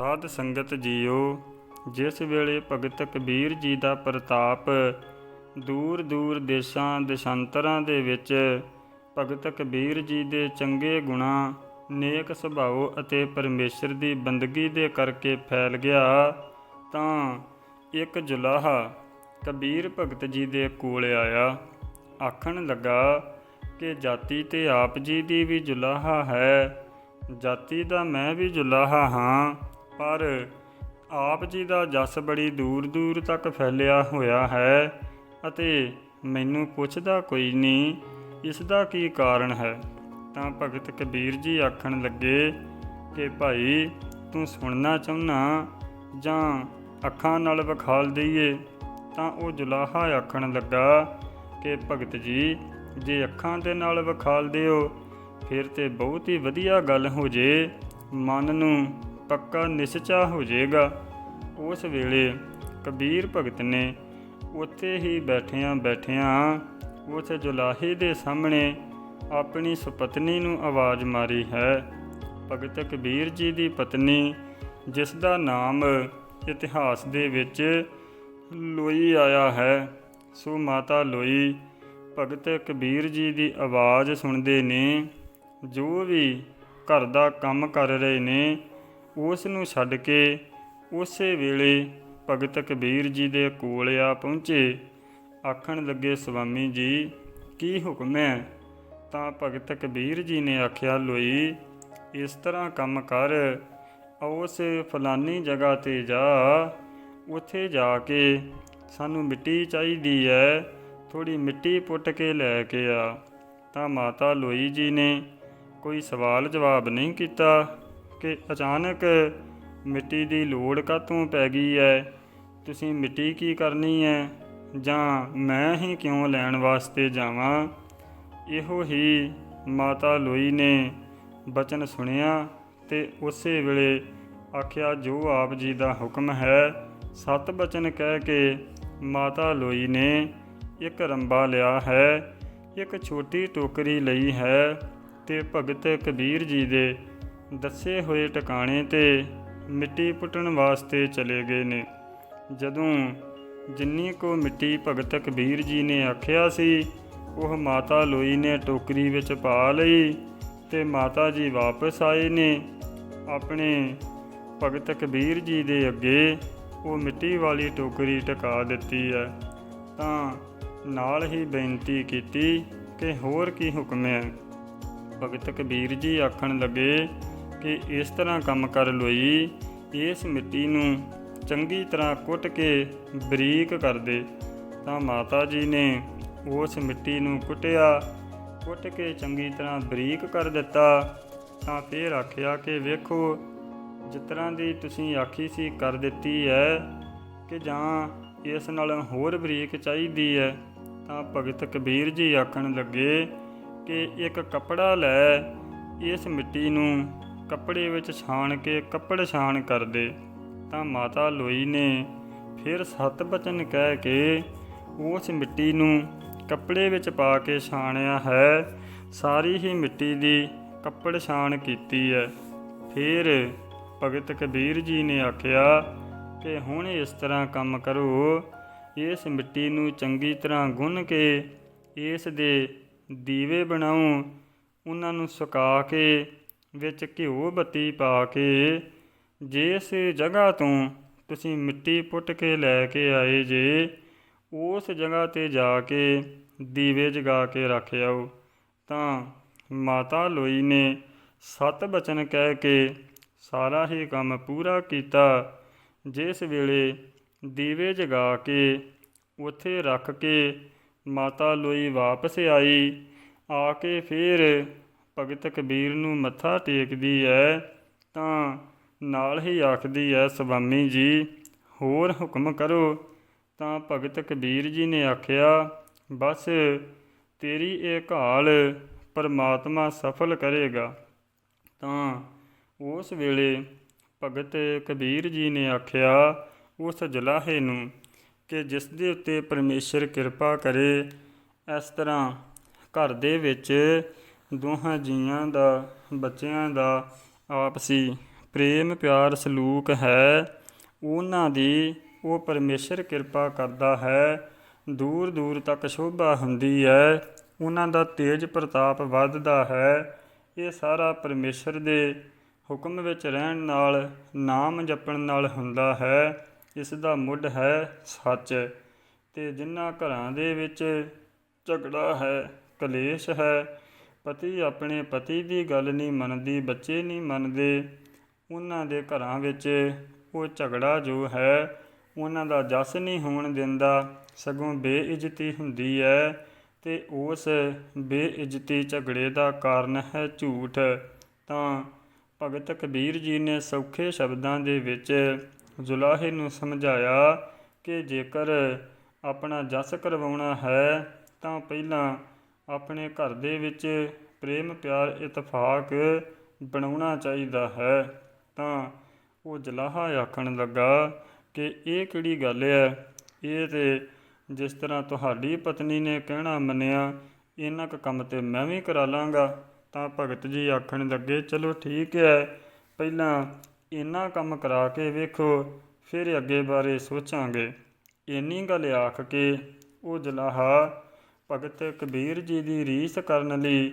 ਸਾਧ ਸੰਗਤ ਜੀਓ, ਜਿਸ ਵੇਲੇ ਭਗਤ ਕਬੀਰ ਜੀ ਦਾ ਪ੍ਰਤਾਪ ਦੂਰ ਦੂਰ ਦੇਸ਼ਾਂ ਦੇਸ਼ਾਂਤਰਾਂ ਦੇ ਵਿੱਚ ਭਗਤ ਕਬੀਰ ਜੀ ਦੇ ਚੰਗੇ ਗੁਣਾ, ਨੇਕ ਸੁਭਾਅ ਅਤੇ ਪਰਮੇਸ਼ਰ ਦੀ ਬੰਦਗੀ ਦੇ ਕਰਕੇ ਫੈਲ ਗਿਆ, ਤਾਂ ਇੱਕ ਜੁਲਾਹਾ ਕਬੀਰ ਭਗਤ ਜੀ ਦੇ ਕੋਲ ਆਇਆ। ਆਖਣ ਲੱਗਾ ਕਿ ਜਾਤੀ ਤੇ ਆਪ ਜੀ ਦੀ ਵੀ ਜੁਲਾਹਾ ਹੈ, ਜਾਤੀ ਦਾ ਮੈਂ ਵੀ ਜੁਲਾਹਾ ਹਾਂ। ਪਰ ਆਪ ਜੀ ਦਾ ਜਸ ਬੜੀ ਦੂਰ ਦੂਰ ਤੱਕ ਫੈਲਿਆ ਹੋਇਆ ਹੈ ਅਤੇ ਮੈਨੂੰ ਪੁੱਛਦਾ ਕੋਈ ਨਹੀਂ, ਇਸ ਦਾ ਕੀ ਕਾਰਨ ਹੈ? ਤਾਂ ਭਗਤ ਕਬੀਰ ਜੀ ਆਖਣ ਲੱਗੇ ਕਿ ਭਾਈ, ਤੂੰ ਸੁਣਨਾ ਚਾਹੁੰਨਾ ਜਾਂ ਅੱਖਾਂ ਨਾਲ ਵਿਖਾਲ ਦਈਏ? ਤਾਂ ਉਹ ਜੁਲਾਹਾ ਆਖਣ ਲੱਗਾ ਕਿ ਭਗਤ ਜੀ, ਜੇ ਅੱਖਾਂ ਦੇ ਨਾਲ ਵਿਖਾਲ ਦਿਓ, ਫਿਰ ਤੇ ਬਹੁਤ ਹੀ ਵਧੀਆ ਗੱਲ ਹੋ ਜੇ ਮਨ ਨੂੰ। ਪੱਕਾ ਨਿਸ਼ਚਾ ਹੋ ਜਾਏਗਾ। ਉਸ ਵੇਲੇ ਕਬੀਰ ਭਗਤ ਨੇ ਉੱਥੇ ਹੀ ਬੈਠਿਆਂ ਬੈਠਿਆਂ ਉਸ ਜੁਲਾਹੇ ਦੇ ਸਾਹਮਣੇ ਆਪਣੀ ਸੁਪਤਨੀ ਨੂੰ ਆਵਾਜ਼ ਮਾਰੀ ਹੈ। ਭਗਤ ਕਬੀਰ ਜੀ ਦੀ ਪਤਨੀ, ਜਿਸ ਦਾ ਨਾਮ ਇਤਿਹਾਸ ਦੇ ਵਿੱਚ ਲੋਈ ਆਇਆ ਹੈ, ਸੋ ਮਾਤਾ ਲੋਈ ਭਗਤ ਕਬੀਰ ਜੀ ਦੀ ਆਵਾਜ਼ ਸੁਣਦੇ ਨੇ, ਜੋ ਵੀ ਘਰ ਦਾ ਕੰਮ ਕਰ ਰਹੇ ਨੇ ਉਸ ਨੂੰ ਛੱਡ ਕੇ ਉਸੇ ਵੇਲੇ ਭਗਤ ਕਬੀਰ ਜੀ ਦੇ ਕੋਲ ਆ ਪਹੁੰਚੇ। ਆਖਣ ਲੱਗੇ ਸੁਆਮੀ ਜੀ, ਕੀ ਹੁਕਮ ਹੈ? ਤਾਂ ਭਗਤ ਕਬੀਰ ਜੀ ਨੇ ਆਖਿਆ, ਲੋਈ, ਇਸ ਤਰ੍ਹਾਂ ਕੰਮ ਕਰ, ਉਸ ਫਲਾਨੀ ਜਗ੍ਹਾ ਤੇ ਜਾ। ਉੱਥੇ ਜਾ ਕੇ ਸਾਨੂੰ ਮਿੱਟੀ ਚਾਹੀਦੀ ਹੈ ਥੋੜੀ ਮਿੱਟੀ ਪੁੱਟ ਕੇ ਲੈ ਕੇ ਆ। ਤਾਂ ਮਾਤਾ ਲੋਈ ਜੀ ਨੇ ਕੋਈ ਸਵਾਲ ਜਵਾਬ ਨਹੀਂ ਕੀਤਾ। ਕਿ ਅਚਾਨਕ ਮਿੱਟੀ ਦੀ ਲੋੜ ਕਾਤੋਂ ਪੈ ਗਈ ਹੈ ਤੁਸੀਂ ਮਿੱਟੀ ਕੀ ਕਰਨੀ ਹੈ ਜਾਂ ਮੈਂ ਹੀ ਕਿਉਂ ਲੈਣ ਵਾਸਤੇ ਜਾਵਾਂ? ਇਹੋ ਹੀ ਮਾਤਾ ਲੋਈ ਨੇ ਬਚਨ ਸੁਣਿਆ ਤੇ ਉਸੇ ਵੇਲੇ ਆਖਿਆ, ਜੋ ਆਪ ਜੀ ਦਾ ਹੁਕਮ ਹੈ, ਸਤ ਬਚਨ ਕਹਿ ਕੇ ਮਾਤਾ ਲੋਈ ਨੇ ਇੱਕ ਰੰਬਾ ਲਿਆ ਹੈ, ਇੱਕ ਛੋਟੀ ਟੋਕਰੀ ਲਈ ਹੈ ਤੇ ਭਗਤ ਕਬੀਰ ਜੀ ਦੇ ਦੱਸੇ ਹੋਏ ਟਿਕਾਣੇ ਤੇ ਮਿੱਟੀ ਪੁੱਟਣ ਵਾਸਤੇ ਚਲੇ ਗਏ ਨੇ। ਜਦੋਂ ਜਿੰਨੀ ਕੋ ਮਿੱਟੀ ਭਗਤ ਕਬੀਰ ਜੀ ਨੇ ਆਖਿਆ ਸੀ, ਉਹ ਮਾਤਾ ਲੋਈ ਨੇ ਟੋਕਰੀ ਵਿੱਚ ਪਾ ਲਈ ਤੇ ਮਾਤਾ ਜੀ ਵਾਪਸ ਆਏ ਨੇ। ਆਪਣੇ ਭਗਤ ਕਬੀਰ ਜੀ ਦੇ ਅੱਗੇ ਉਹ ਮਿੱਟੀ ਵਾਲੀ ਟੋਕਰੀ ਟਿਕਾ ਦਿੱਤੀ ਹੈ। ਤਾਂ ਨਾਲ ਹੀ ਬੇਨਤੀ ਕੀਤੀ ਕਿ ਹੋਰ ਕੀ ਹੁਕਮ ਹੈ। ਭਗਤ ਕਬੀਰ ਜੀ ਆਖਣ ਲੱਗੇ ਕਿ ਇਸ ਤਰ੍ਹਾਂ ਕੰਮ ਕਰ ਲੋਈ, ਇਸ ਮਿੱਟੀ ਨੂੰ ਚੰਗੀ ਤਰ੍ਹਾਂ ਕੁੱਟ ਕੇ ਬਰੀਕ ਕਰ ਦੇ। ਤਾਂ ਮਾਤਾ ਜੀ ਨੇ ਉਸ ਮਿੱਟੀ ਨੂੰ ਕੁੱਟਿਆ, ਕੁੱਟ ਕੇ ਚੰਗੀ ਤਰ੍ਹਾਂ ਬਰੀਕ ਕਰ ਦਿੱਤਾ। ਤਾਂ ਫਿਰ ਆਖਿਆ ਕਿ ਵੇਖੋ, ਜਿਸ ਤਰ੍ਹਾਂ ਦੀ ਤੁਸੀਂ ਆਖੀ ਸੀ ਕਰ ਦਿੱਤੀ ਹੈ ਕਿ ਜਾਂ ਇਸ ਨਾਲ ਹੋਰ ਬਰੀਕ ਚਾਹੀਦੀ ਹੈ ਤਾਂ ਭਗਤ ਕਬੀਰ ਜੀ ਆਖਣ ਲੱਗੇ ਕਿ ਇੱਕ ਕੱਪੜਾ ਲੈ, ਇਸ ਮਿੱਟੀ ਨੂੰ ਕੱਪੜੇ ਵਿੱਚ ਛਾਣ ਕੇ ਕੱਪੜ ਛਾਣ ਕਰਦੇ, ਤਾਂ ਮਾਤਾ ਲੋਈ ਨੇ ਫਿਰ ਸਤ ਬਚਨ ਕਹਿ ਕੇ ਉਸ ਮਿੱਟੀ ਨੂੰ ਕੱਪੜੇ ਵਿੱਚ ਪਾ ਕੇ ਛਾਣਿਆ ਹੈ। ਸਾਰੀ ਹੀ ਮਿੱਟੀ ਦੀ ਕੱਪੜ ਛਾਣ ਕੀਤੀ ਹੈ। ਫਿਰ ਭਗਤ ਕਬੀਰ ਜੀ ਨੇ ਆਖਿਆ ਕਿ ਹੁਣ ਇਸ ਤਰ੍ਹਾਂ ਕੰਮ ਕਰੋ, ਇਸ ਮਿੱਟੀ ਨੂੰ ਚੰਗੀ ਤਰ੍ਹਾਂ ਗੁੰਨ ਕੇ ਇਸ ਦੇ ਦੀਵੇ ਬਣਾਉ, ਉਹਨਾਂ ਨੂੰ ਸੁਕਾ ਕੇ ਵਿੱਚ ਘਿਓ ਬੱਤੀ ਪਾ ਕੇ, ਜਿਸ ਜਗ੍ਹਾ ਤੋਂ ਤੁਸੀਂ ਮਿੱਟੀ ਪੁੱਟ ਕੇ ਲੈ ਕੇ ਆਏ ਜੇ, ਉਸ ਜਗ੍ਹਾ ਤੇ ਜਾ ਕੇ ਦੀਵੇ ਜਗਾ ਕੇ ਰੱਖ ਆਓ। ਤਾਂ ਮਾਤਾ ਲੋਈ ਨੇ ਸਤ ਬਚਨ ਕਹਿ ਕੇ ਸਾਰਾ ਹੀ ਕੰਮ ਪੂਰਾ ਕੀਤਾ, ਜਿਸ ਵੇਲੇ ਦੀਵੇ ਜਗਾ ਕੇ ਉੱਥੇ ਰੱਖ ਕੇ ਮਾਤਾ ਲੋਈ ਵਾਪਸ ਆਈ, ਆ ਕੇ ਫਿਰ ਭਗਤ ਕਬੀਰ ਨੂੰ ਮੱਥਾ ਟੇਕਦੀ ਹੈ ਤਾਂ ਨਾਲ ਹੀ ਆਖਦੀ ਹੈ ਸੁਆਮੀ ਜੀ, ਹੋਰ ਹੁਕਮ ਕਰੋ। ਤਾਂ ਭਗਤ ਕਬੀਰ ਜੀ ਨੇ ਆਖਿਆ, ਬਸ, ਤੇਰੀ ਇਹ ਘਾਲ ਪਰਮਾਤਮਾ ਸਫਲ ਕਰੇਗਾ। ਤਾਂ ਉਸ ਵੇਲੇ ਭਗਤ ਕਬੀਰ ਜੀ ਨੇ ਆਖਿਆ, ਉਸ ਜਲਾਹੇ ਨੂੰ ਕਿ ਜਿਸ ਦੇ ਉੱਤੇ ਪਰਮੇਸ਼ਰ ਕਿਰਪਾ ਕਰੇ, ਇਸ ਤਰ੍ਹਾਂ ਘਰ ਦੇ ਵਿੱਚ ਦੋਹਾਂ ਜੀਆਂ ਦਾ, ਬੱਚਿਆਂ ਦਾ ਆਪਸੀ ਪ੍ਰੇਮ ਪਿਆਰ ਸਲੂਕ ਹੈ। ਉਹਨਾਂ ਦੀ ਉਹ ਪਰਮੇਸ਼ਰ ਕਿਰਪਾ ਕਰਦਾ ਹੈ। ਦੂਰ ਦੂਰ ਤੱਕ ਸ਼ੋਭਾ ਹੁੰਦੀ ਹੈ। ਉਹਨਾਂ ਦਾ ਤੇਜ ਪ੍ਰਤਾਪ ਵੱਧਦਾ ਹੈ। ਇਹ ਸਾਰਾ ਪਰਮੇਸ਼ਰ ਦੇ ਹੁਕਮ ਵਿੱਚ ਰਹਿਣ ਨਾਲ, ਨਾਮ ਜਪਣ ਨਾਲ ਹੁੰਦਾ ਹੈ। ਇਸ ਦਾ ਮੁੱਢ ਹੈ ਸੱਚ ਤੇ ਜਿਨ੍ਹਾਂ ਘਰਾਂ ਦੇ ਵਿੱਚ ਝਗੜਾ ਹੈ, ਕਲੇਸ਼ ਹੈ ਪਤੀ ਆਪਣੇ ਪਤੀ ਦੀ ਗੱਲ ਨਹੀਂ ਮੰਨਦੀ, ਬੱਚੇ ਨਹੀਂ ਮੰਨਦੇ। ਉਹਨਾਂ ਦੇ ਘਰਾਂ ਵਿੱਚ ਉਹ ਝਗੜਾ ਜੋ ਹੈ, ਉਹਨਾਂ ਦਾ ਜਸ ਨਹੀਂ ਹੋਣ ਦਿੰਦਾ। ਸਗੋਂ ਬੇਇੱਜ਼ਤੀ ਹੁੰਦੀ ਹੈ ਤੇ ਉਸ ਬੇਇੱਜ਼ਤੀ ਝਗੜੇ ਦਾ ਕਾਰਨ ਹੈ ਝੂਠ। ਤਾਂ ਭਗਤ ਕਬੀਰ ਜੀ ਨੇ ਸੌਖੇ ਸ਼ਬਦਾਂ ਦੇ ਵਿੱਚ ਜੁਲਾਹੇ ਨੂੰ ਸਮਝਾਇਆ ਕਿ ਜੇਕਰ ਆਪਣਾ ਜਸ ਕਰਵਾਉਣਾ ਹੈ, ਤਾਂ ਪਹਿਲਾਂ ਆਪਣੇ ਘਰ ਦੇ ਵਿੱਚ ਪ੍ਰੇਮ, ਪਿਆਰ, ਇਤਫਾਕ ਬਣਾਉਣਾ ਚਾਹੀਦਾ ਹੈ। ਤਾਂ ਉਹ ਜਲਾਹਾ ਆਖਣ ਲੱਗਾ ਕਿ ਇਹ ਕਿਹੜੀ ਗੱਲ ਹੈ? ਇਹ ਤੇ ਜਿਸ ਤਰ੍ਹਾਂ ਤੁਹਾਡੀ ਪਤਨੀ ਨੇ ਕਹਿਣਾ ਮੰਨਿਆ, ਇਹਨਾਂ ਕੁ ਕੰਮ ਤੇ ਮੈਂ ਵੀ ਕਰਾ ਲਾਂਗਾ। ਤਾਂ ਭਗਤ ਜੀ ਆਖਣ ਲੱਗੇ, ਚਲੋ ਠੀਕ ਹੈ, ਪਹਿਲਾਂ ਇਹਨਾਂ ਕੰਮ ਕਰਾ ਕੇ ਵੇਖੋ, ਫਿਰ ਅੱਗੇ ਬਾਰੇ ਸੋਚਾਂਗੇ। ਇੰਨੀ ਗੱਲ ਆਖ ਕੇ ਉਹ ਜਲਾਹਾ ਭਗਤ ਕਬੀਰ ਜੀ ਦੀ ਰੀਸ ਕਰਨ ਲਈ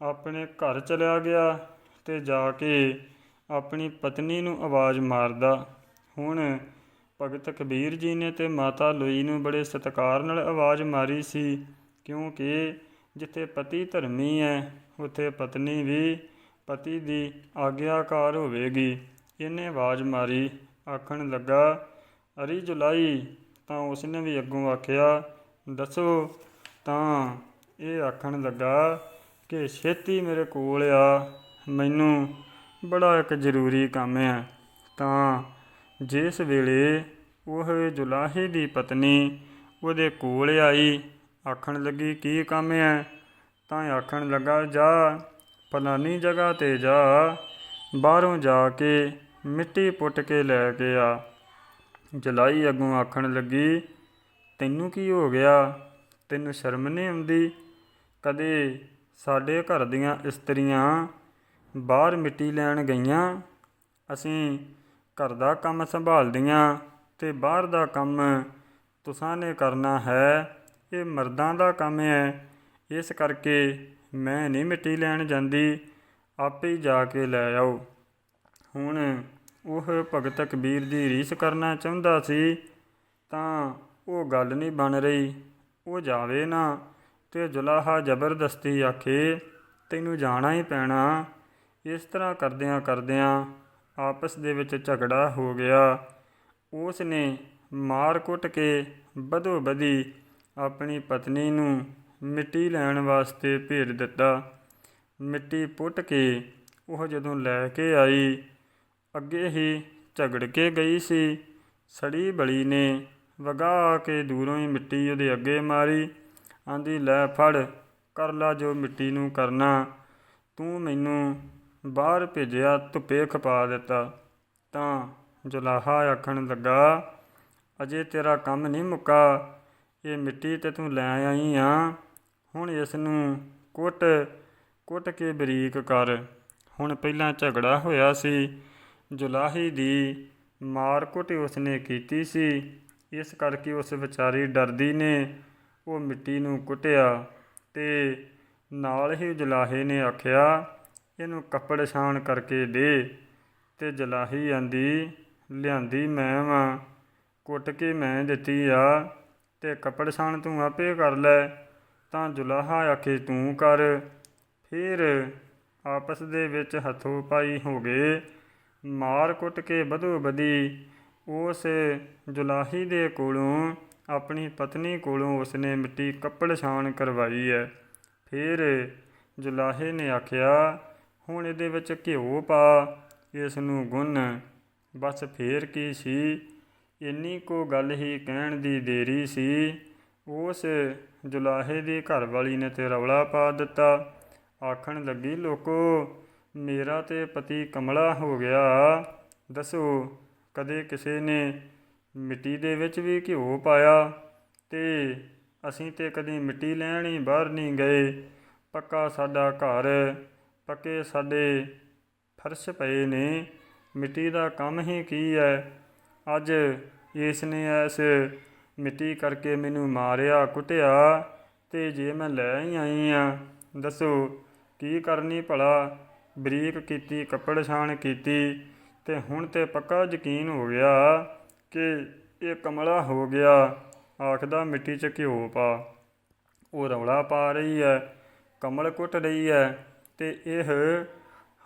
ਆਪਣੇ ਘਰ ਚਲਿਆ ਗਿਆ ਤੇ ਜਾ ਕੇ ਆਪਣੀ ਪਤਨੀ ਨੂੰ ਆਵਾਜ਼ ਮਾਰਦਾ। ਹੁਣ ਭਗਤ ਕਬੀਰ ਜੀ ਨੇ ਤੇ ਮਾਤਾ ਲੋਈ ਨੂੰ ਬੜੇ ਸਤਿਕਾਰ ਨਾਲ ਆਵਾਜ਼ ਮਾਰੀ ਸੀ, ਕਿਉਂਕਿ ਜਿੱਥੇ ਪਤੀ ਧਰਮੀ ਹੈ, ਉੱਥੇ ਪਤਨੀ ਵੀ ਪਤੀ ਦੀ ਆਗਿਆਕਾਰ ਹੋਵੇਗੀ। ਇਹਨੇ ਆਵਾਜ਼ ਮਾਰੀ, ਆਖਣ ਲੱਗਾ, ਅਰੀ ਜੁਲਾਈ, ਤਾਂ ਉਸਨੇ ਵੀ ਅੱਗੋਂ ਆਖਿਆ, ਦੱਸੋ ਤਾਂ ਇਹ ਆਖਣ ਲੱਗਾ ਕਿ ਛੇਤੀ ਮੇਰੇ ਕੋਲ ਆ। ਮੈਨੂੰ ਬੜਾ ਇੱਕ ਜ਼ਰੂਰੀ ਕੰਮ ਹੈ ਤਾਂ ਜਿਸ ਵੇਲੇ ਉਹ ਜੁਲਾਹੇ ਦੀ ਪਤਨੀ ਉਹਦੇ ਕੋਲ ਆਈ, ਆਖਣ ਲੱਗੀ, ਕੀ ਕੰਮ ਹੈ ਤਾਂ ਆਖਣ ਲੱਗਾ, ਜਾ, ਫਲਾਨੀ ਜਗ੍ਹਾ ਤੇ ਜਾ। ਬਾਹਰੋਂ ਜਾ ਕੇ ਮਿੱਟੀ ਪੁੱਟ ਕੇ ਲੈ ਕੇ ਆ। ਜਲਾਈ ਅੱਗੋਂ ਆਖਣ ਲੱਗੀ, ਤੈਨੂੰ ਕੀ ਹੋ ਗਿਆ? ਤੈਨੂੰ ਸ਼ਰਮ ਨਹੀਂ ਆਉਂਦੀ? ਕਦੇ ਸਾਡੇ ਘਰ ਦੀਆਂ ਇਸਤਰੀਆਂ ਬਾਹਰ ਮਿੱਟੀ ਲੈਣ ਗਈਆਂ? ਅਸੀਂ ਘਰ ਦਾ ਕੰਮ ਸੰਭਾਲਦੀਆਂ ਤੇ ਬਾਹਰ ਦਾ ਕੰਮ ਤੁਸਾਂ ਨੇ ਕਰਨਾ ਹੈ? ਇਹ ਮਰਦਾਂ ਦਾ ਕੰਮ ਹੈ। ਇਸ ਕਰਕੇ ਮੈਂ ਨਹੀਂ ਮਿੱਟੀ ਲੈਣ ਜਾਂਦੀ। ਆਪੇ ਜਾ ਕੇ ਲੈ ਆਓ। ਹੁਣ ਉਹ ਭਗਤ ਕਬੀਰ ਦੀ ਰੀਸ ਕਰਨਾ ਚਾਹੁੰਦਾ ਸੀ ਤਾਂ ਉਹ ਗੱਲ ਨਹੀਂ ਬਣ ਰਹੀ। ਉਹ ਜਾਵੇ ਨਾ, ਤੇ ਜੁਲਾਹਾ ਜ਼ਬਰਦਸਤੀ ਆਖੇ, ਤੈਨੂੰ ਜਾਣਾ ਹੀ ਪੈਣਾ। ਇਸ ਤਰ੍ਹਾਂ ਕਰਦਿਆਂ ਕਰਦਿਆਂ ਆਪਸ ਦੇ ਵਿੱਚ ਝਗੜਾ ਹੋ ਗਿਆ। ਉਸ ਨੇ ਮਾਰ ਕੁੱਟ ਕੇ ਬਦੋ ਬਦੀ ਆਪਣੀ ਪਤਨੀ ਨੂੰ ਮਿੱਟੀ ਲੈਣ ਵਾਸਤੇ ਭੇਜ ਦਿੱਤਾ। ਮਿੱਟੀ ਪੁੱਟ ਕੇ ਉਹ ਜਦੋਂ ਲੈ ਕੇ ਆਈ, ਅੱਗੇ ਹੀ ਝਗੜ ਕੇ ਗਈ ਸੀ। ਸੜੀ ਬਲੀ ਨੇ ਵਗਾ ਕੇ ਦੂਰੋਂ ਹੀ ਮਿੱਟੀ ਉਹਦੇ ਅੱਗੇ ਮਾਰੀ। ਆਂਦੀ, ਲੈ ਫੜ, ਕਰ ਲਾ ਜੋ ਮਿੱਟੀ ਨੂੰ ਕਰਨਾ। ਤੂੰ ਮੈਨੂੰ ਬਾਹਰ ਭੇਜਿਆ, ਧੁੱਪੇ ਖਪਾ ਦਿੱਤਾ। ਤਾਂ ਜੁਲਾਹਾ ਆਖਣ ਲੱਗਾ, ਅਜੇ ਤੇਰਾ ਕੰਮ ਨਹੀਂ ਮੁੱਕਾ। ਇਹ ਮਿੱਟੀ ਤੇ ਤੂੰ ਲੈ ਆਈ ਆ। ਹੁਣ ਇਸ ਨੂੰ ਕੁੱਟ ਕੁੱਟ ਕੇ ਬਰੀਕ ਕਰ। ਹੁਣ ਪਹਿਲਾਂ ਝਗੜਾ ਹੋਇਆ ਸੀ। ਜੁਲਾਹੀ ਦੀ ਮਾਰ ਕੁੱਟ ਉਸਨੇ ਕੀਤੀ ਸੀ। ਇਸ ਕਰਕੇ ਉਸ ਵਿਚਾਰੀ ਡਰਦੀ ਨੇ, ਉਹ ਮਿੱਟੀ ਨੂੰ ਕੁੱਟਿਆ ਤੇ ਨਾਲ ਹੀ ਜੁਲਾਹੇ ਨੇ ਆਖਿਆ, ਇਹਨੂੰ ਕੱਪੜ ਛਾਣ ਕਰਕੇ ਦੇ। ਤੇ ਜਲਾਹੀ ਆਂਦੀ, ਲਿਆਂਦੀ ਮੈਂ ਵਾਂ, ਕੁੱਟ ਕੇ ਮੈਂ ਦਿੱਤੀ ਆ, ਤੇ ਕੱਪੜ ਛਾਣ ਤੂੰ ਆਪੇ ਕਰ ਲੈ, ਤਾਂ ਜੁਲਾਹਾ ਆਖੇ ਤੂੰ ਕਰ। ਫਿਰ ਆਪਸ ਦੇ ਵਿੱਚ ਹੱਥੋਂ ਪਾਈ ਹੋ ਗਏ, ਮਾਰ ਕੁੱਟ ਕੇ ਬਧੋ ਬਦੀ ਉਸ ਜੁਲਾਹੀ ਦੇ ਕੋਲੋਂ ਆਪਣੀ ਪਤਨੀ ਕੋਲੋਂ ਉਸਨੇ ਮਿੱਟੀ ਕੱਪੜ ਛਾਣ ਕਰਵਾਈ ਹੈ। ਫਿਰ ਜੁਲਾਹੇ ਨੇ ਆਖਿਆ, ਹੁਣ ਇਹਦੇ ਵਿੱਚ ਘਿਓ ਪਾ, ਇਸ ਨੂੰ ਗੁੰਨ। ਬਸ ਫੇਰ ਕੀ ਸੀ? ਇੰਨੀ ਕੋ ਗੱਲ ਹੀ ਕਹਿਣ ਦੀ ਦੇਰੀ ਸੀ। ਉਸ ਜੁਲਾਹੇ ਦੀ ਘਰ ਵਾਲੀ ਨੇ ਤੇ ਰੌਲਾ ਪਾ ਦਿੱਤਾ। ਆਖਣ ਲੱਗੀ, ਲੋਕੋ, ਮੇਰਾ ਤੇ ਪਤੀ ਕਮਲਾ ਹੋ ਗਿਆ। ਦੱਸੋ ਕਦੇ ਕਿਸੇ ਨੇ ਮਿੱਟੀ ਦੇ ਵਿੱਚ ਵੀ ਘਿਓ ਪਾਇਆ ਤੇ ਅਸੀਂ ਤੇ ਕਦੀ ਮਿੱਟੀ ਲੈਣ ਹੀ ਬਾਹਰ ਨਹੀਂ ਗਏ। ਪੱਕਾ ਸਾਡਾ ਘਰ, ਪੱਕੇ ਸਾਡੇ ਫਰਸ਼ ਪਏ ਨੇ। ਮਿੱਟੀ ਦਾ ਕੰਮ ਹੀ ਕੀ ਹੈ ਅੱਜ ਇਸ ਨੇ ਇਸ ਮਿੱਟੀ ਕਰਕੇ ਮੈਨੂੰ ਮਾਰਿਆ, ਕੁੱਟਿਆ ਤੇ ਜੇ ਮੈਂ ਲੈ ਹੀ ਆਈ ਆ, ਦੱਸੋ ਕੀ ਕਰਨੀ ਭਲਾ? ਬਰੀਕ ਕੀਤੀ, ਕੱਪੜ ਛਾਣ ਕੀਤੀ ਤੇ ਹੁਣ ਤੇ ਪੱਕਾ ਯਕੀਨ ਹੋ ਗਿਆ ਕਿ ਇਹ ਕਮਲਾ ਹੋ ਗਿਆ। ਆਖਦਾ, ਮਿੱਟੀ 'ਚ ਘਿਓ ਪਾ। ਉਹ ਰੌਲਾ ਪਾ ਰਹੀ ਹੈ, ਕਮਲ ਕੁੱਟ ਰਹੀ ਹੈ ਤੇ ਇਹ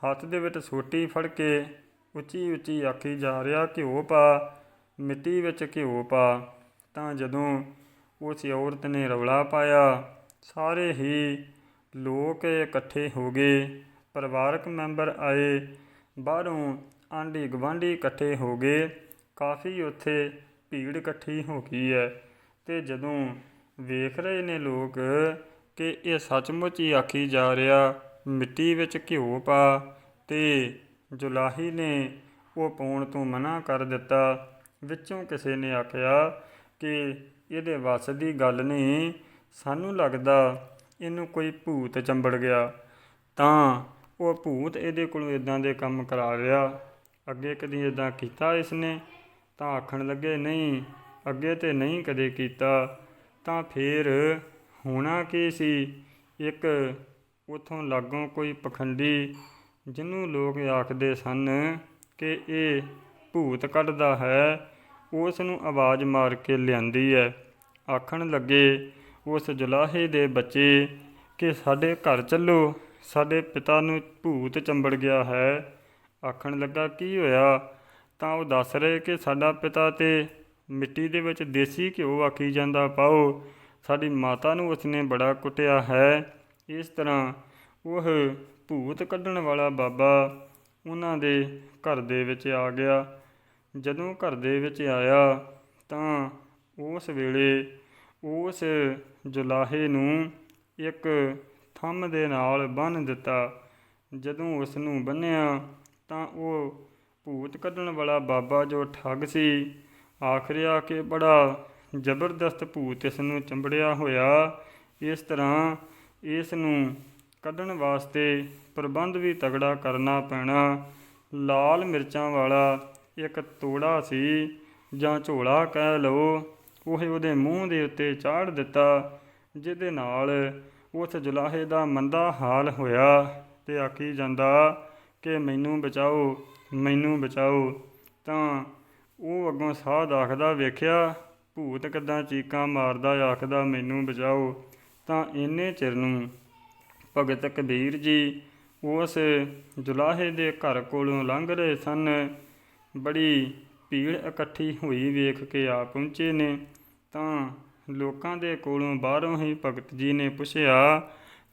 ਹੱਥ ਦੇ ਵਿੱਚ ਸੋਟੀ ਫੜ ਕੇ ਉੱਚੀ ਉੱਚੀ ਆਖੀ ਜਾ ਰਿਹਾ, ਘਿਓ ਪਾ, ਮਿੱਟੀ ਵਿੱਚ ਘਿਓ ਪਾ। ਤਾਂ ਜਦੋਂ ਉਸ ਔਰਤ ਨੇ ਰੌਲਾ ਪਾਇਆ, ਸਾਰੇ ਹੀ ਲੋਕ ਇਕੱਠੇ ਹੋ ਗਏ। ਪਰਿਵਾਰਕ ਮੈਂਬਰ ਆਏ, ਬਾਹਰੋਂ ਆਂਢੀ ਗੁਆਂਢੀ ਇਕੱਠੇ ਹੋ ਗਏ। ਕਾਫੀ ਉੱਥੇ ਭੀੜ ਇਕੱਠੀ ਹੋ ਗਈ ਹੈ ਤੇ ਜਦੋਂ ਵੇਖ ਰਹੇ ਨੇ ਲੋਕ ਕਿ ਇਹ ਸੱਚਮੁੱਚ ਹੀ ਆਖੀ ਜਾ ਰਿਹਾ, ਮਿੱਟੀ ਵਿੱਚ ਘਿਓ ਪਾ ਤੇ ਜੁਲਾਹੀ ਨੇ ਉਹ ਪਾਉਣ ਤੋਂ ਮਨਾ ਕਰ ਦਿੱਤਾ। ਵਿੱਚੋਂ ਕਿਸੇ ਨੇ ਆਖਿਆ ਕਿ ਇਹਦੇ ਵੱਸ ਦੀ ਗੱਲ ਨਹੀਂ, ਸਾਨੂੰ ਲੱਗਦਾ ਇਹਨੂੰ ਕੋਈ ਭੂਤ ਚੰਬੜ ਗਿਆ। ਤਾਂ ਉਹ ਭੂਤ ਇਹਦੇ ਕੋਲੋਂ ਇਦਾਂ ਦੇ ਕੰਮ ਕਰਾ ਰਿਹਾ। ਅੱਗੇ ਕਦੀ ਇਦਾਂ ਕੀਤਾ ਇਸਨੇ? ਤਾਂ ਆਖਣ ਲੱਗੇ, ਨਹੀਂ, ਅੱਗੇ ਤੇ ਨਹੀਂ ਕਦੇ ਕੀਤਾ। ਤਾਂ ਫੇਰ ਹੋਣਾ ਕੀ ਸੀ? ਇੱਕ ਉਥੋਂ ਲਾਗੋਂ ਕੋਈ ਪਖੰਡੀ ਜਿਹਨੂੰ ਲੋਕ ਆਖਦੇ ਸਨ ਕਿ ਇਹ ਭੂਤ ਕੱਢਦਾ ਹੈ, ਉਸ ਨੂੰ ਆਵਾਜ਼ ਮਾਰ ਕੇ ਲਿਆਂਦੀ ਹੈ। ਆਖਣ ਲੱਗੇ, ਉਸ ਜੁਲਾਹੇ ਦੇ ਬੱਚੇ, ਕਿ ਸਾਡੇ ਘਰ ਚੱਲੋ। ਸਾਡੇ ਪਿਤਾ ਨੂੰ ਭੂਤ ਚੰਬੜ ਗਿਆ ਹੈ। ਆਖਣ ਲੱਗਾ, ਕੀ ਹੋਇਆ? ਤਾਂ ਉਹ ਦੱਸ ਰਹੇ ਕਿ ਸਾਡਾ ਪਿਤਾ ਤੇ ਮਿੱਟੀ ਦੇ ਵਿੱਚ ਦੇਸੀ ਘਿਓ ਆਖੀ ਜਾਂਦਾ, ਪਾਓ, ਸਾਡੀ ਮਾਤਾ ਨੂੰ ਉਸਨੇ ਬੜਾ ਕੁੱਟਿਆ ਹੈ। ਇਸ ਤਰ੍ਹਾਂ ਉਹ ਭੂਤ ਕੱਢਣ ਵਾਲਾ ਬਾਬਾ ਉਹਨਾਂ ਦੇ ਘਰ ਦੇ ਵਿੱਚ ਆ ਗਿਆ। ਜਦੋਂ ਘਰ ਦੇ ਵਿੱਚ ਆਇਆ, ਤਾਂ ਉਸ ਵੇਲੇ ਉਸ ਜੁਲਾਹੇ ਨੂੰ ਇੱਕ ਥੰਮ ਦੇ ਨਾਲ ਬੰਨ੍ਹ ਦਿੱਤਾ। ਜਦੋਂ ਉਸ ਨੂੰ ਬੰਨਿਆ ਤਾਂ ਉਹ ਭੂਤ ਕੱਢਣ ਵਾਲਾ ਬਾਬਾ ਜੋ ਠੱਗ ਸੀ, ਆਖਰਿਆ ਕਿ ਬੜਾ ਜ਼ਬਰਦਸਤ ਭੂਤ ਇਸ ਨੂੰ ਚੰਬੜਿਆ ਹੋਇਆ। ਇਸ ਤਰ੍ਹਾਂ ਇਸ ਨੂੰ ਕੱਢਣ ਵਾਸਤੇ ਪ੍ਰਬੰਧ ਵੀ ਤਗੜਾ ਕਰਨਾ ਪੈਣਾ। ਲਾਲ ਮਿਰਚਾਂ ਵਾਲਾ ਇੱਕ ਤੋੜਾ ਸੀ, ਜਾਂ ਝੋਲਾ ਕਹਿ ਲਓ, ਉਹ ਉਹਦੇ ਮੂੰਹ ਦੇ ਉੱਤੇ ਚਾੜ ਦਿੱਤਾ, ਜਿਹਦੇ ਨਾਲ ਉਸ ਜੁਲਾਹੇ ਦਾ ਮੰਦਾ ਹਾਲ ਹੋਇਆ ਤੇ ਆਖੀ ਜਾਂਦਾ ਕਿ ਮੈਨੂੰ ਬਚਾਓ ਮੈਨੂੰ ਬਚਾਓ। ਤਾਂ ਉਹ ਅੱਗੋਂ ਸਾਧ ਆਖਦਾ, ਵੇਖਿਆ, ਭੂਤ ਕਿੱਦਾਂ ਚੀਕਾਂ ਮਾਰਦਾ, ਆਖਦਾ, ਮੈਨੂੰ ਬਚਾਓ। ਤਾਂ ਇੰਨੇ ਚਿਰ ਨੂੰ ਭਗਤ ਕਬੀਰ ਜੀ ਉਸ ਜੁਲਾਹੇ ਦੇ ਘਰ ਕੋਲੋਂ ਲੰਘ ਰਹੇ ਸਨ। ਬੜੀ ਭੀੜ ਇਕੱਠੀ ਹੋਈ ਵੇਖ ਕੇ ਆ ਪਹੁੰਚੇ ਨੇ। ਤਾਂ ਲੋਕਾਂ ਦੇ ਕੋਲੋਂ ਬਾਹਰੋਂ ਹੀ ਭਗਤ ਜੀ ਨੇ ਪੁੱਛਿਆ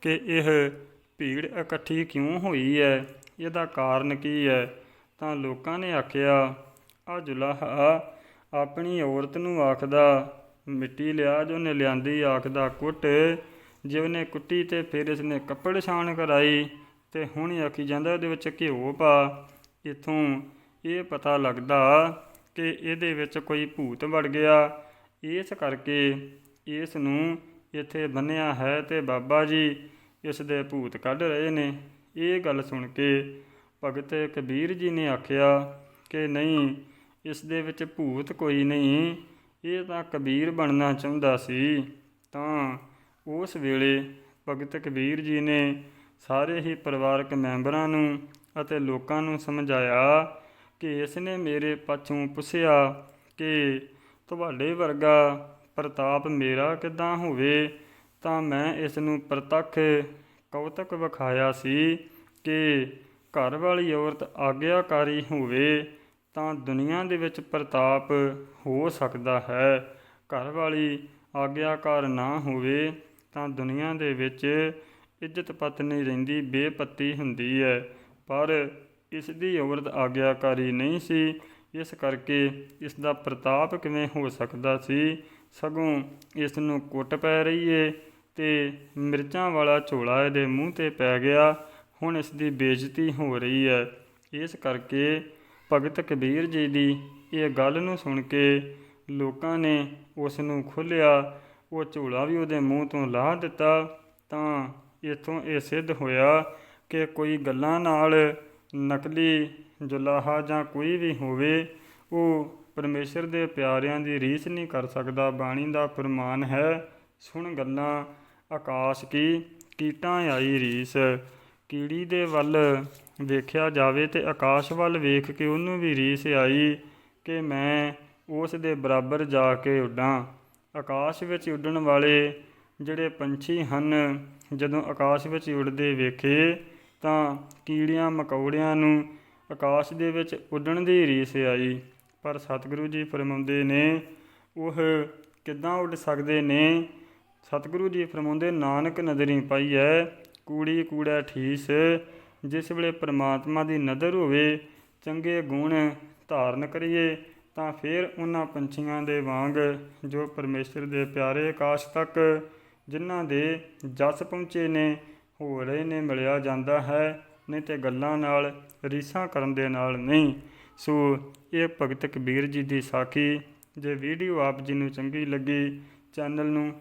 ਕਿ ਇਹ ਭੀੜ ਇਕੱਠੀ ਕਿਉਂ ਹੋਈ ਹੈ ਇਹਦਾ ਕਾਰਨ ਕੀ ਹੈ ਤਾਂ ਲੋਕਾਂ ਨੇ ਆਖਿਆ ਆ ਜੁਲਾਹਾ ਆਪਣੀ ਔਰਤ ਨੂੰ ਆਖਦਾ, ਮਿੱਟੀ ਲਿਆ ਜੋ ਨੇ ਲਿਆਂਦੀ, ਆਖਦਾ, ਕੁੱਟ। ਜੇ ਉਹਨੇ ਕੁੱਟੀ ਤੇ ਫਿਰ ਇਸਨੇ ਕੱਪੜ ਛਾਣ ਕਰਾਈ ਤੇ ਹੁਣ ਆਖੀ ਜਾਂਦਾ ਉਹਦੇ ਵਿੱਚ ਘਿਓ ਪਾ। ਇਥੋਂ ਇਹ ਪਤਾ ਲੱਗਦਾ ਕਿ ਇਹਦੇ ਵਿੱਚ ਕੋਈ ਭੂਤ ਵੜ ਗਿਆ। ਇਸ ਕਰਕੇ ਇਸ ਨੂੰ ਇੱਥੇ ਬੰਨਿਆ ਹੈ ਤੇ ਬਾਬਾ ਜੀ ਇਸ ਦੇ ਭੂਤ ਕੱਢ ਰਹੇ ਨੇ। ਇਹ ਗੱਲ ਸੁਣ ਕੇ ਭਗਤ ਕਬੀਰ ਜੀ ਨੇ ਆਖਿਆ ਕਿ ਨਹੀਂ, ਇਸ ਦੇ ਵਿੱਚ ਭੂਤ ਕੋਈ ਨਹੀਂ, ਇਹ ਤਾਂ ਕਬੀਰ ਬਣਨਾ ਚਾਹੁੰਦਾ ਸੀ। ਤਾਂ ਉਸ ਵੇਲੇ ਭਗਤ ਕਬੀਰ ਜੀ ਨੇ ਸਾਰੇ ਹੀ ਪਰਿਵਾਰਕ ਮੈਂਬਰਾਂ ਨੂੰ ਅਤੇ ਲੋਕਾਂ ਨੂੰ ਸਮਝਾਇਆ ਕਿ ਇਸ ਨੇ ਮੇਰੇ ਪਾਛੋਂ ਪੁੱਛਿਆ ਕਿ ਤੁਹਾਡੇ ਵਰਗਾ ਪ੍ਰਤਾਪ ਮੇਰਾ ਕਿਦਾਂ ਹੋਵੇ? ਤਾਂ ਮੈਂ ਇਸ ਨੂੰ ਪ੍ਰਤੱਖ ਕੌਤਕ ਵਿਖਾਇਆ ਸੀ ਕਿ ਘਰ ਵਾਲੀ ਔਰਤ ਆਗਿਆਕਾਰੀ ਹੋਵੇ ਤਾਂ ਦੁਨੀਆ ਦੇ ਵਿੱਚ ਪ੍ਰਤਾਪ ਹੋ ਸਕਦਾ ਹੈ। ਘਰ ਵਾਲੀ ਆਗਿਆਕਾਰ ਨਾ ਹੋਵੇ ਤਾਂ ਦੁਨੀਆ ਦੇ ਵਿੱਚ ਇੱਜ਼ਤ ਪਤ ਨਹੀਂ ਰਹਿੰਦੀ ਬੇਪੱਤੀ ਹੁੰਦੀ ਹੈ। ਪਰ ਇਸ ਦੀ ਔਰਤ ਆਗਿਆਕਾਰੀ ਨਹੀਂ ਸੀ, ਇਸ ਕਰਕੇ ਇਸ ਦਾ ਪ੍ਰਤਾਪ ਕਿਵੇਂ ਹੋ ਸਕਦਾ ਸੀ? ਸਗੋਂ ਇਸ ਨੂੰ ਕੁੱਟ ਪੈ ਰਹੀ ਏ। ਤੇ ਮਿਰਚਾਂ ਵਾਲਾ ਝੋਲਾ ਇਹਦੇ ਮੂੰਹ ਤੇ ਪੈ ਗਿਆ। ਹੁਣ ਇਸ ਦੀ ਬੇਇੱਜ਼ਤੀ ਹੋ ਰਹੀ ਹੈ। ਇਸ ਕਰਕੇ ਭਗਤ ਕਬੀਰ ਜੀ ਦੀ ਇਹ ਗੱਲ ਨੂੰ ਸੁਣ ਕੇ ਲੋਕਾਂ ਨੇ ਉਸ ਨੂੰ ਖੋਲ੍ਹਿਆ। ਉਹ ਝੋਲਾ ਵੀ ਉਹਦੇ ਮੂੰਹ ਤੋਂ ਲਾਹ ਦਿੱਤਾ ਤਾਂ ਇਥੋਂ ਇਹ ਸਿੱਧ ਹੋਇਆ ਕਿ ਕੋਈ ਗੱਲਾਂ ਨਾਲ ਨਕਲੀ ਜੁਲਾਹਾ ਜਾਂ ਕੋਈ ਵੀ ਹੋਵੇ, ਉਹ ਪਰਮੇਸ਼ਰ ਦੇ ਪਿਆਰਿਆਂ ਦੀ ਰੀਸ ਨਹੀਂ ਕਰ ਸਕਦਾ। ਬਾਣੀ ਦਾ ਫਰਮਾਨ ਹੈ, ਸੁਣ ਗੱਲਾਂ ਆਕਾਸ਼ ਕੀ ਕੀਟਾਂ ਆਈ ਰੀਸ? ਕੀੜੀ ਦੇ ਵੱਲ ਵੇਖਿਆ ਜਾਵੇ ਤੇ ਆਕਾਸ਼ ਵੱਲ ਵੇਖ ਕੇ ਉਹਨੂੰ ਵੀ ਰੀਸ ਆਈ ਕਿ ਮੈਂ ਉਸ ਦੇ ਬਰਾਬਰ ਜਾ ਕੇ ਉੱਡਾਂ। ਆਕਾਸ਼ ਵਿੱਚ ਉੱਡਣ ਵਾਲੇ ਜਿਹੜੇ ਪੰਛੀ ਹਨ, ਜਦੋਂ ਆਕਾਸ਼ ਵਿੱਚ ਉੱਡਦੇ ਵੇਖੇ ਤਾਂ ਕੀੜਿਆਂ ਮਕੌੜਿਆਂ ਨੂੰ ਆਕਾਸ਼ ਦੇ ਵਿੱਚ ਉੱਡਣ ਦੀ ਰੀਸ ਆਈ। ਪਰ ਸਤਿਗੁਰੂ ਜੀ ਫਰਮਾਉਂਦੇ ਨੇ ਉਹ ਕਿੱਦਾਂ ਉੱਡ ਸਕਦੇ ਨੇ? ਸਤਿਗੁਰੂ ਜੀ ਫਰਮਾਉਂਦੇ, ਨਾਨਕ ਨਜ਼ਰੀ ਪਾਈ ਹੈ ਕੂੜੀ ਕੂੜਾ ਠੀਸ। ਜਿਸ ਵੇਲੇ ਪ੍ਰਮਾਤਮਾ ਦੀ ਨਜ਼ਰ ਹੋਵੇ, ਚੰਗੇ ਗੁਣ ਧਾਰਨ ਕਰੀਏ, ਤਾਂ ਫਿਰ ਉਹਨਾਂ ਪੰਛੀਆਂ ਦੇ ਵਾਂਗ ਜੋ ਪਰਮੇਸ਼ਰ ਦੇ ਪਿਆਰੇ ਆਕਾਸ਼ ਤੱਕ, ਜਿਨ੍ਹਾਂ ਦੇ ਜਸ ਪਹੁੰਚੇ ਨੇ ਹੋ ਰਹੇ ਨੇ ਮਿਲਿਆ ਜਾਂਦਾ ਹੈ, ਨਹੀਂ ਤੇ ਗੱਲਾਂ ਨਾਲ, ਰੀਸਾਂ ਕਰਨ ਦੇ ਨਾਲ ਨਹੀਂ। ਸੋ ਇਹ ਭਗਤ ਕਬੀਰ ਜੀ ਦੀ ਸਾਖੀ, ਜੇ ਵੀਡੀਓ ਆਪ ਜੀ ਨੂੰ ਚੰਗੀ ਲੱਗੀ, ਚੈਨਲ ਨੂੰ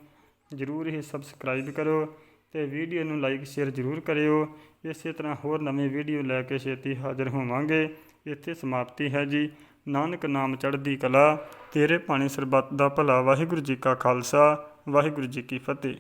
ਜਰੂਰ ਹੀ ਸਬਸਕ੍ਰਾਈਬ ਕਰੋ ਤੇ ਵੀਡੀਓ ਨੂੰ ਲਾਈਕ, ਸ਼ੇਅਰ ਜਰੂਰ ਕਰਿਓ। ਇਸੇ ਤਰ੍ਹਾਂ ਹੋਰ ਨਵੀਂ ਵੀਡੀਓ ਲੈ ਕੇ ਛੇਤੀ ਹਾਜ਼ਰ ਹੋਵਾਂਗੇ। ਇੱਥੇ ਸਮਾਪਤੀ ਹੈ ਜੀ। ਨਾਨਕ ਨਾਮ ਚੜ੍ਹਦੀ ਕਲਾ। ਤੇਰੇ ਪਾਣੀ ਸਰਬੱਤ ਦਾ ਭਲਾ। ਵਾਹਿਗੁਰੂ ਜੀ ਕਾ ਖਾਲਸਾ। ਵਾਹਿਗੁਰੂ ਜੀ ਕੀ ਫਤਿਹ।